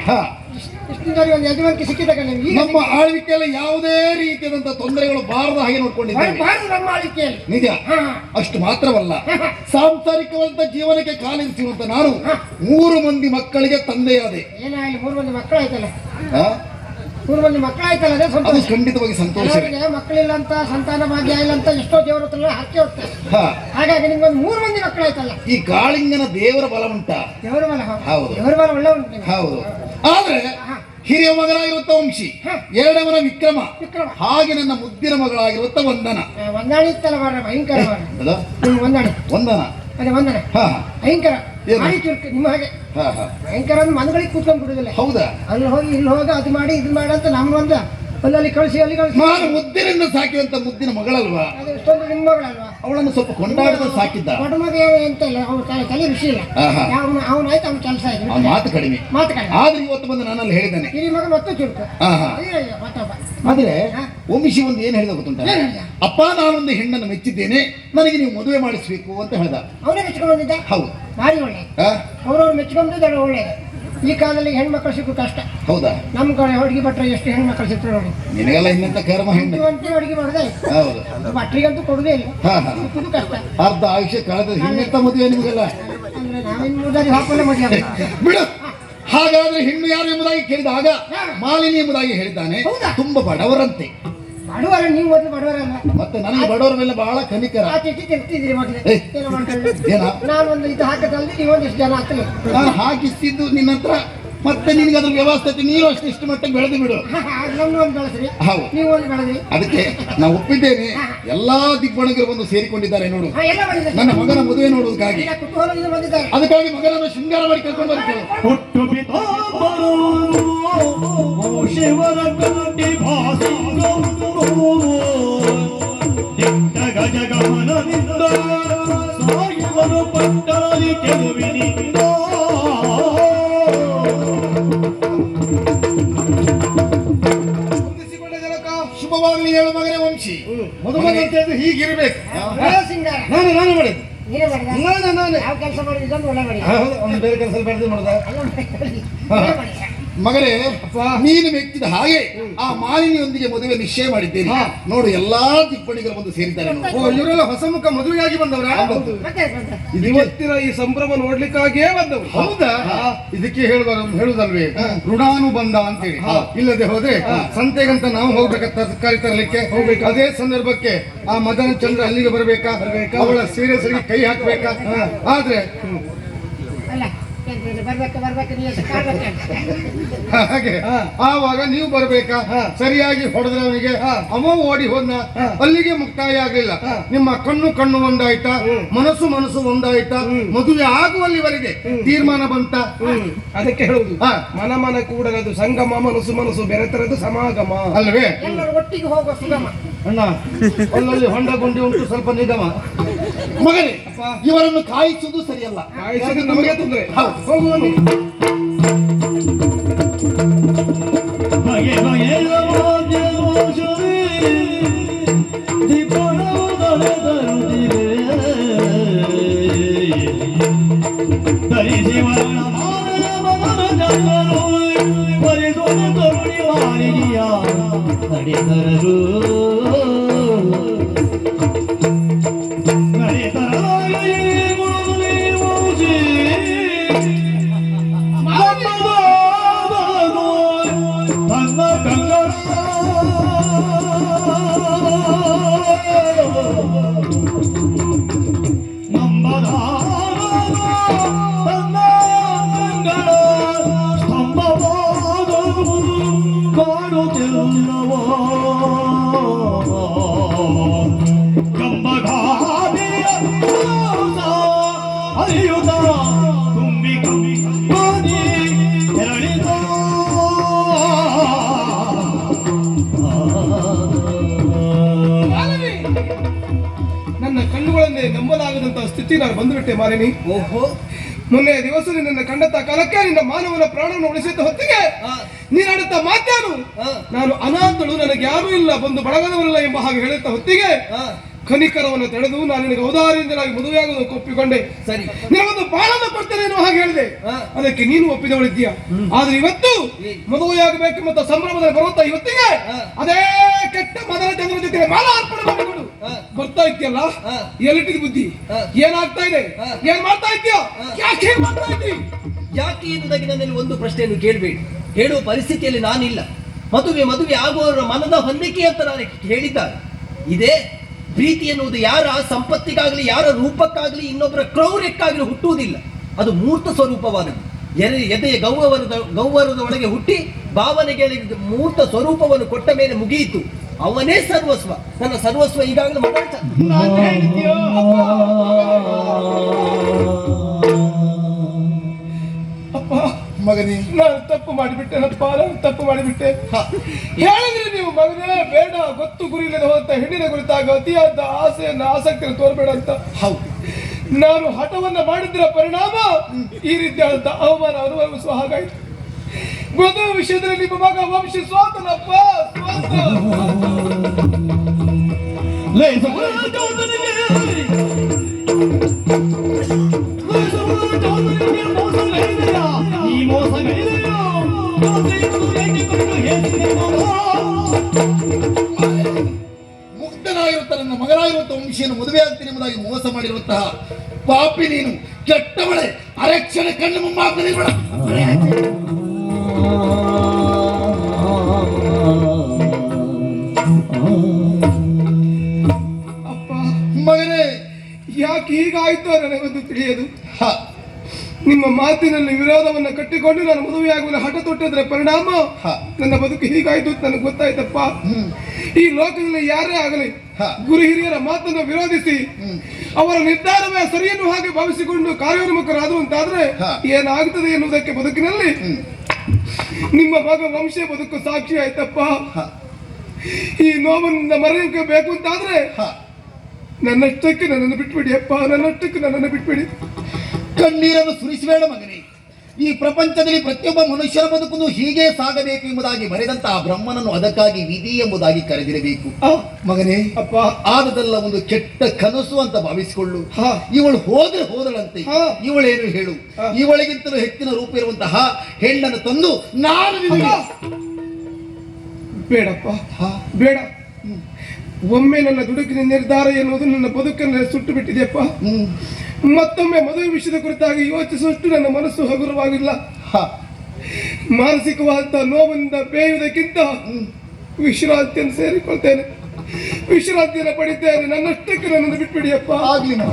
ಹ, ಒಂದು ಯಜಮಾನಿಕೆ ಸಿಕ್ಕಿದಾಗ ನಮ್ಮ ಆಳ್ವಿಕೆಯಲ್ಲಿ ಯಾವುದೇ ರೀತಿಯಾದಂತಹ ತೊಂದರೆಗಳು ಬಾರದ ಹಾಗೆ ನೋಡ್ಕೊಂಡಿದ್ದೇವೆ. ಬಾರದು ನಮ್ಮ ಆಳ್ವಿಕೆಯಲ್ಲಿ. ನಿಜ. ಹಾ ಅಷ್ಟು ಮಾತ್ರವಲ್ಲ. ಸಾಂಸಾರಿಕವಂತ ಜೀವನಕ್ಕೆ ಕಾಲಿರಿಸಿರುವಂತ ನಾನು ಮೂರು ಮಂದಿ ಮಕ್ಕಳಿಗೆ ತಂದೆಯಾದೆ. ಏನಾಗಲಿ ಮೂರು ಮಂದಿ ಮಕ್ಕಳಾಯ್ತಲ್ಲ? ಆ? ಮೂರು ಮಂದಿ ಮಕ್ಕಳಾಯ್ತಲ್ಲ ಅದೇ ಅದು ಸಂತೋಷ ಖಂಡಿತವಾಗಿ ಸಂತೋಷ. ಕೆಲವರಿಗೆ ಮಕ್ಕಳಿಲ್ಲ ಅಂತ ಸಂತಾನ ಭಾಗ್ಯ ಇಲ್ಲ ಅಂತ ಎಷ್ಟೋ ದೇವರ ಹತ್ರ ಹಾಕಿ ಹೋಗ್ತಾರೆ. ಹಾಗಾಗಿ ಹಾಗಾಗಿ ನಿಮ್ಗೊಂದು ಮೂರು ಮಂದಿ ಮಕ್ಕಳಾಯ್ತಲ್ಲ. ಈ ಗಾಳಿಂಗನ ದೇವರ ಬಲ ಉಂಟ? ದೇವರ ಬಲ ಹೌದು. ದೇವರ ಬಲ ಒಳ್ಳೆ ಉಂಟು ನಿಮ್ಗೆ. ಹೌದು. ಆದ್ರೆ. ಹಿರಿಯ ಮಗನಾಗಿರುವಂತ ವಂಶಿ ಎರಡವರ ಎರಡವನ ವಿಕ್ರಮ. ವಿಕ್ರಮ. ಹಾಗೆ ನನ್ನ ಮುದ್ದಿನ ಮಗಳಾಗಿರುವಂತ ವಂದನ. ವಂದನೆ. ಭಯಂಕರ? ನಿಮ್ಮ ನಿಮ್ಮ ಹಾಗೆ. ಭಯಂಕರ ಮನಗಳಿಗೆ ಕೂತ್ಕೊಂಡ್ಬಿಡುದಿಲ್ಲ ಹೌದಾ? ಅಲ್ಲಿ ಹೋಗಿ ಇಲ್ಲಿ ಹೋಗಿ ಅದು ಮಾಡಿ ಇದು ಮಾಡಿ ಅಂತ ನಮ್ಗೊಂದು ಅಲ್ಲಲ್ಲಿ ಕಳಿಸಿ ಅಲ್ಲಿ ಕಳಿಸಿ. ನಾನು ಮುದ್ದಿನಿಂದ ಸಾಕಿದಂತ ಮುದ್ದಿನ ಮಗಳಲ್ವಾ? ಅದು ಇಷ್ಟೊಂದು ನಿಮ್ಮ ಮಗಳಲ್ವಾ? ಅವಳನ್ನು ಸ್ವಲ್ಪ ಕೊಂಡಾಡದ ಸಾಕಿದ್ದ. ದೊಡ್ಡ ಮಗ ಎಂತ ಇಲ್ಲ ಅವ್ನ ತಲೆ ತಲೆ ರುಚಿ ಇಲ್ಲ ಆಹಾ. ಅವನು ಅವನಾಯ್ತು ಅವ್ನ ಕೆಲಸ ಆ ಮಾತು ಕಡಿಮೆ. ಮಾತು ಕಡಿಮೆ. ಆದ್ರೆ ಇವತ್ತು ಬಂದು ನಾನಲ್ಲಿ ಹೇಳಿದ್ದಾನೆ. ಹಿರಿ ಮಗ ಮತ್ತೆ ಚುರುಕು. ಅಯ್ಯೋ, ಅಯ್ಯೋ, ಮತ್ತೊಬ್ಬ ಆದ್ರೆ. ವಂಶಿ ಒಂದು ಏನ್ ಹೇಳಿದ ಗೊತ್ತುಂಟ? ಏನ್ ಹೇಳ್ದ? ಅಪ್ಪ ನಾನೊಂದು ಹೆಣ್ಣನ್ನು ಮೆಚ್ಚಿದ್ದೇನೆ. ನನಗೆ ನೀವು ಮದುವೆ ಮಾಡಿಸ್ಬೇಕು ಅಂತ ಹೇಳ್ದ. ಅವನೇ ಮೆಚ್ಕೊಂಡು ಬಂದಿದ್ದ? ಹೌದು. ಭಾರಿ ಒಳ್ಳೆ ಆ? ಅವ್ರವ್ರು ಮೆಚ್ಕೊಂಡಿದ್ದಾರೆ ಒಳ್ಳೇದು. ಈ ಕಾಲದಲ್ಲಿ ಹೆಣ್ಮಕ್ಳು ಸಿಕ್ಕು ಕಷ್ಟ. ಹೌದಾ? ನಮ್ಮ ಕಡೆ ಹುಡುಗಿ ಭಟ್ರೆ ಎಷ್ಟು ಹೆಣ್ಮಕ್ಳು ಸಿಕ್ತರು ನೋಡಿ. ನಿನಗೆಲ್ಲ ಇನ್ನಂತ ಕರ್ಮ ಹೆಣ್ಣು? ಅಡುಗೆ ಮಾಡೋದೇ. ಹೌದು. ಭಟ್ರಿಗಂತೂ ಕೊಡುದೇ ಇಲ್ಲ. ಸಿಕ್ಕುದು ಕಷ್ಟ. ಅರ್ಧ ಆಯುಷ್ಯ ಕಳೆದ ಹಿಂಗೆಂತ ಮದುವೆ ನಿಮಗೆಲ್ಲ? ಅಂದ್ರೆ ನಾವಿನ್ ಹಾಕೊಂಡೆ ಮದುವೆ. ಬಿಡು. ಹಾಗಾದ್ರೆ ಹೆಣ್ಣು ಯಾರು ಎಂಬುದಾಗಿ ಕೇಳಿದಾಗ ಮಾಲಿನಿ ಎಂಬುದಾಗಿ ಹೇಳಿದ್ದಾನೆ. ಹೌದಾ? ತುಂಬಾ ಬಡವರಂತೆ. ಬಡವರ ನೀವು ಮೊದಲು ಬಡವರಲ್ಲ ಮತ್ತೆ ನನಗೆ ಬಡವರ ಮೇಲೆ ಬಹಳ ಕನಿಕರ. ಆ ಚಿಟ್ಟಿ ತಿರ್ತಿದ್ದೀರಿ ಮೊದಲು. ಏನು ಮಾಡ್ಕೊಳ್ಳಿ ಏನ? ನಾನು ಒಂದು ಇದು ಹಾಕದಲ್ದಿ ನೀವೊಂದಿಷ್ಟು ಜನ ಹಾಕಲಿ ನಾನು ಹಾಕಿಸಿದ್ದು ನಿನ್ನ ಹತ್ರ. ಮತ್ತೆ ನಿನಗೆ ಅದ್ರ ವ್ಯವಸ್ಥೆ ನೀನು ಅಷ್ಟು ಇಷ್ಟು ಮಟ್ಟಿಗೆ ಬೆಳೆದು ಬಿಡು. ನಮ್ದು ಒಂದು ಬೆಳೆಸ್ರಿ. ಹೌದು. ನೀವು ಒಂದು ಬೆಳೆದ್ರಿ ಅದಕ್ಕೆ ನಾವು ಒಪ್ಪಿದ್ದೇನೆ. ಎಲ್ಲಾ ದಿಗ್ಬಣಗರು ಬಂದು ಸೇರಿಕೊಂಡಿದ್ದಾರೆ ನೋಡು. ಬಂದಿದೆ ನನ್ನ ಮಗನ ಮದುವೆ ನೋಡುವುದಕ್ಕಾಗಿ. ಎಲ್ಲ ಕುತೂಹಲದಿಂದ ಬಂದಿದ್ದಾರೆ. ಅದಕ್ಕಾಗಿ ಮಗನನ್ನು ಶೃಂಗಾರ ಮಾಡಿ ಕರ್ಕೊಂಡು ಬರ್ತೇವೆ ಹುಟ್ಟು ಶಿವರ ಶುಭವಾಗಲಿ ಹೇಳು ಮಗನೇ ವಂಶಿ. ಮದುಮಗ ಅಂತ ಹೇಳಿದ್ರೆ ಹೀಗಿರ್ಬೇಕು ಸಿಂಗಾರ ನಾನು ನಾನು ಮಾಡಿದ್ದು. ನೀನೇ ನಾನು ಯಾವ ಕೆಲಸ ಮಾಡಿ ಇದೊಂದು ಒಳ್ಳೆ ಮಾಡಿ ಹೌದು ಅವ್ನು ಬೇರೆ ಕೆಲಸ ಬೆಳೆದು ಮಾಡುದ. ಮಾಡಿ. ನೀನೇ ಮೆಚ್ಚಿದ ಹಾಗೆ ಆ ಮಾಲಿನಿಯೊಂದಿಗೆ ಮದುವೆ ನಿಶ್ಚಯ ಮಾಡಿದ್ದೇನೆ. ನೋಡು ಎಲ್ಲಾ ಟಿಪ್ಪಣಿಗಳು ಬಂದು ಸೇರಿದ್ದಾರೆ ಇವರೆಲ್ಲ ಹೊಸ ಮುಖ ಮದುವೆಗಾಗಿ ಬಂದವರ. ಇವತ್ತಿನ ಈ ಸಂಭ್ರಮ ನೋಡ್ಲಿಕ್ಕಾಗಿಯೇ ಬಂದವರು. ಹೌದಾ? ಇದಕ್ಕೆ ಹೇಳುವ ಹೇಳುದಲ್ವೇ? ಋಣಾನುಬಂಧ ಅಂತೇಳಿ. ಇಲ್ಲದೆ ಹೋದ್ರೆ ಸಂತೆಗಂತ ನಾವು ಹೋಗ್ಬೇಕಂತ ತರಕಾರಿ ತರಲಿಕ್ಕೆ? ಹೋಗ್ಬೇಕು? ಅದೇ ಸಂದರ್ಭಕ್ಕೆ ಆ ಮದನ ಚಂದ್ರ ಅಲ್ಲಿಗೆ ಬರಬೇಕಾ? ಅವಳ ಸೀರೆ ಸರಿಗೆ ಕೈ ಹಾಕ್ಬೇಕಾ? ಆದ್ರೆ ಹಾಗೆ. ಆವಾಗ ನೀವು ಬರ್ಬೇಕಾ? ಸರಿಯಾಗಿ ಹೊಡೆದ್ರೆ ಅವನಿಗೆ ಅವ ಓಡಿ ಹೋದ್ನ? ಅಲ್ಲಿಗೆ ಮುಕ್ತಾಯ ಆಗ್ಲಿಲ್ಲ. ನಿಮ್ಮ ಕಣ್ಣು ಕಣ್ಣು ಒಂದಾಯ್ತಾ? ಮನಸ್ಸು ಮನಸ್ಸು ಒಂದಾಯ್ತಾ? ಮದುವೆ ಆಗುವಲ್ಲಿವರೆಗೆ ತೀರ್ಮಾನ ಬಂತ? ಅದಕ್ಕೆ ಹೇಳುವುದು. ಹಾ. ಮನ ಮನ ಕೂಡಲದು ಸಂಗಮ ಮನಸ್ಸು ಮನಸ್ಸು ಬೆರೆತರದು ಸಮಾಗಮ. ಅಲ್ವೇ? ಒಟ್ಟಿಗೆ ಹೋಗುವ ಸುಗಮ. ಅಣ್ಣ ಅಲ್ಲಲ್ಲಿ ಹೊಂಡ ಗುಂಡಿ ಉಂಟು ಸ್ವಲ್ಪ ನಿಗಮ. ಮಗನೇ ಇವರನ್ನು ಕಾಯಿಸುವುದು ಸರಿಯಲ್ಲ. ಕಾಯಿಸೋದು ನಮಗೆ ತೊಂದರೆ. ಹೋಗುವ ನೀವು. ನನ್ನ ಕಣ್ಣುಗಳನ್ನೇ ನಂಬಲಾಗದಂತಹ ಸ್ಥಿತಿ ನಾನು ಬಂದುಬಿಟ್ಟೆ ಮಾರಿನಿ ಓಹೋ. ಮೊನ್ನೆ ದಿವಸ ನಿನ್ನ ಕಂಡಂತ ಕಾಲಕ್ಕೆ ನಿನ್ನ ಮಾನವನ ಪ್ರಾಣವನ್ನು ಉಳಿಸಿದ ಹೊತ್ತಿಗೆ ನೀನಾಡುತ್ತ ಮಾತಾನು? ನಾನು ಅನಾಥಳು ನನಗೆ ಯಾರೂ ಇಲ್ಲ ಬಂದು ಬಳಗದವರಲ್ಲ ಎಂಬ ಹಾಗೆ ಹೇಳುತ್ತ ಹೊತ್ತಿಗೆ ಕನಿಕರವನ್ನು ತಡೆದು ನಾನು ನಿನಗೆ ಔದಾರ್ಯದಿಂದಲಾಗಿ ಮದುವೆಯಾಗುವುದಕ್ಕೆ ಒಪ್ಪಿಕೊಂಡೆ. ಸರಿ. ನಿನಗೊಂದು ಬಾಳನ್ನು ಕೊಡ್ತೇನೆ ಎನ್ನುವ ಹಾಗೆ ಹೇಳಿದೆ. ಅದಕ್ಕೆ ನೀನು ಒಪ್ಪಿದವಳಿದ್ದೀಯ. ಆದ್ರೆ ಇವತ್ತು ಮದುವೆಯಾಗಬೇಕು ಮತ್ತು ಸಂಭ್ರಮದಲ್ಲಿ ಬರುತ್ತಾ ಇವತ್ತಿಗೆ. ಅದೇ ಕೆಟ್ಟ ಮದನ ಚಂದ್ರ ಜೊತೆ ಮಾಲ ಅರ್ಪಣೆ ಮಾಡಿಕೊಂಡು. ಬರ್ತಾ ಇದ್ಯಲ್ಲ. ಎಲ್ಲಿಟ್ಟಿದ ಬುದ್ಧಿ. ಏನಾಗ್ತಾ ಇದೆ. ಏನ್ ಮಾಡ್ತಾ ಇದ್ದೀಯ? ಯಾಕೆ ಮಾಡ್ತಾ ಇದ್ದಿ ಯಾಕೆ ಎನ್ನುವುದಾಗಿ ನನ್ನಲ್ಲಿ ಒಂದು ಪ್ರಶ್ನೆಯನ್ನು ಕೇಳಬೇಡಿ. ಹೇಳುವ ಪರಿಸ್ಥಿತಿಯಲ್ಲಿ ನಾನಿಲ್ಲ. ಮದುವೆ ಮದುವೆ ಆಗುವವರ ಮನದ ಹೊಂದಿಕೆ ಅಂತ ನಾನು ಹೇಳಿದ್ದಾರೆ ಇದೇ ಪ್ರೀತಿ ಎನ್ನುವುದು ಯಾರ ಸಂಪತ್ತಿಗಾಗಲಿ ಯಾರ ರೂಪಕ್ಕಾಗಲಿ ಇನ್ನೊಬ್ಬರ ಕ್ರೌರ್ಯಕ್ಕಾಗಲಿ ಹುಟ್ಟುವುದಿಲ್ಲ. ಅದು ಮೂರ್ತ ಸ್ವರೂಪವಾದದ್ದು. ಎದೆ ಎದೆಯ ಗೌರವದ ಗೌರವದ ಒಳಗೆ ಹುಟ್ಟಿ ಭಾವನೆಗೆ ಮೂರ್ತ ಸ್ವರೂಪವನ್ನು ಕೊಟ್ಟ ಮೇಲೆ ಮುಗಿಯಿತು. ಅವನೇ ಸರ್ವಸ್ವ. ನನ್ನ ಸರ್ವಸ್ವ ಈಗಾಗಲೇ ಮಾತಾಡ್ತಾ ಮಗನೇ. ನಾನು ತಪ್ಪು ಮಾಡಿಬಿಟ್ಟೆನಪ್ಪ ನಾನು ತಪ್ಪು ಮಾಡಿಬಿಟ್ಟೆ. ಹೇಳಿದ್ರಿ ನೀವು ಮಗನೇ ಬೇಡ ಗೊತ್ತು ಗುರಿ ಇಲ್ಲದೆ ಹೋದಂತ ಹೆಣ್ಣಿನ ಕುರಿತಾಗ ಅತಿಯಾದ ಆಸೆಯನ್ನು ಆಸಕ್ತಿಯನ್ನು ತೋರ್ಬೇಡ ಅಂತ. ಹೌದು. ನಾನು ಹಠವನ್ನ ಮಾಡಿದ್ರ ಪರಿಣಾಮ ಈ ರೀತಿಯಾದಂತ ಅವಮಾನ ಅನುಭವಿಸುವ ಹಾಗಾಯ್ತು. ಮದುವೆ ವಿಷಯದಲ್ಲಿ ನಿಮ್ಮ ಮಗ ವಂಶ ಸ್ವಾತನಪ್ಪ ಸ್ವಾತ ಹೇಸಿದೆಯೋ? ನನ್ನ ಮಗನಾಗಿರುವಂತಹ ವಂಶಿಯನ್ನು ಮದುವೆ ಆಗ್ತೀನಿ ಎಂಬುದಾಗಿ ಮೋಸ ಮಾಡಿರುವಂತಹ ಪಾಪಿ ನೀನು ಕೆಟ್ಟವಳೆ, ಅರಕ್ಷಣ ಕಣ್ಣು ಮುಂಬಾಗ್ತದೆ ಅಪ್ಪ, ಮಗನೇ, ಯಾಕೆ ಹೀಗಾಯ್ತು ನನಗೊಂದು ತಿಳಿಯದು ನಿಮ್ಮ ಮಾತಿನಲ್ಲಿ ವಿರೋಧವನ್ನ ಕಟ್ಟಿಕೊಂಡು ನಾನು ಮದುವೆಯಾಗುವ ಹಠ ತೊಟ್ಟಿದ್ರೆ ಪರಿಣಾಮ? ಹ. ನನ್ನ ಬದುಕು ಹೀಗಾಯ್ತು ನನಗೆ ಗೊತ್ತಾಯ್ತಪ್ಪ. ಈ ಲೋಕದಲ್ಲಿ ಯಾರೇ ಆಗಲಿ. ಗುರು ಹಿರಿಯರ ಮಾತನ್ನು ವಿರೋಧಿಸಿ ಅವರ ನಿರ್ಧಾರವೇ ಸರಿಯನ್ನು ಹಾಗೆ ಭಾವಿಸಿಕೊಂಡು ಕಾರ್ಯೋನ್ಮುಖರಾದ್ರು ಅಂತಾದ್ರೆ. ಏನಾಗ್ತದೆ ಎನ್ನುವುದಕ್ಕೆ ಬದುಕಿನಲ್ಲಿ? ನಿಮ್ಮ ಮಗ ವಂಶ ಬದುಕು ಸಾಕ್ಷಿ ಆಯ್ತಪ್ಪ. ಈ ನೋವನ್ನ ಮರೆಯೋಕೆ ಬೇಕು ಅಂತಾದ್ರೆ. ನನ್ನಷ್ಟಕ್ಕೆ ನನ್ನನ್ನು ಬಿಟ್ಬಿಡಿ ಅಪ್ಪ ನನ್ನಷ್ಟಕ್ಕೆ ನನ್ನನ್ನು ಬಿಟ್ಬಿಡಿ. ಕಣ್ಣೀರನ್ನು ಸುರಿಸಬೇಡ ಮಗನೇ. ಈ ಪ್ರಪಂಚದಲ್ಲಿ ಪ್ರತಿಯೊಬ್ಬ ಮನುಷ್ಯರ ಬದುಕನ್ನು ಹೀಗೆ ಸಾಗಬೇಕು ಎಂಬುದಾಗಿ ಬರೆದಂತಹ ಬ್ರಹ್ಮನನ್ನು ಅದಕ್ಕಾಗಿ ವಿಧಿ ಎಂಬುದಾಗಿ ಕರೆದಿರಬೇಕು. ಮಗನೇ ಅಪ್ಪ. ಆದದಲ್ಲ ಒಂದು ಕೆಟ್ಟ ಕನಸು ಅಂತ ಭಾವಿಸಿಕೊಳ್ಳು. ಇವಳು ಹೋದ್ರೆ ಹೋದಳಂತೆ. ಇವಳೇನು ಹೇಳು. ಇವಳಿಗಿಂತಲೂ ಹೆಚ್ಚಿನ ರೂಪ ಇರುವಂತಹ ಹೆಣ್ಣನ್ನು ತಂದು ನಾನು ಬೇಡಪ್ಪ. ಬೇಡ. ಒಮ್ಮೆ ನನ್ನ ದುಡುಕಿನ ನಿರ್ಧಾರ ಎನ್ನುವುದು ನನ್ನ ಬದುಕನ್ನು ಸುಟ್ಟು ಬಿಟ್ಟಿದೆಯಪ್ಪ. ಮತ್ತೊಮ್ಮೆ ಮದುವೆ ವಿಷಯದ ಕುರಿತಾಗಿ ಯೋಚಿಸುವಷ್ಟು ನನ್ನ ಮನಸ್ಸು ಹಗುರವಾಗಿಲ್ಲ. ಮಾನಸಿಕವಾದಂತಹ ಮಾನಸಿಕವಾದ ನೋವಿಂದ ಬೇಯುವುದಕ್ಕಿಂತ ವಿಶ್ರಾಂತಿಯನ್ನು ಸೇರಿಕೊಳ್ತೇನೆ. ವಿಶ್ರಾಂತಿಯನ್ನು ಪಡಿತೇನೆ. ನನ್ನಷ್ಟಕ್ಕೆ ನನ್ನನ್ನು ಬಿಟ್ಬಿಡಿಯಪ್ಪ ಆಗ್ಲಿ ಮಗ.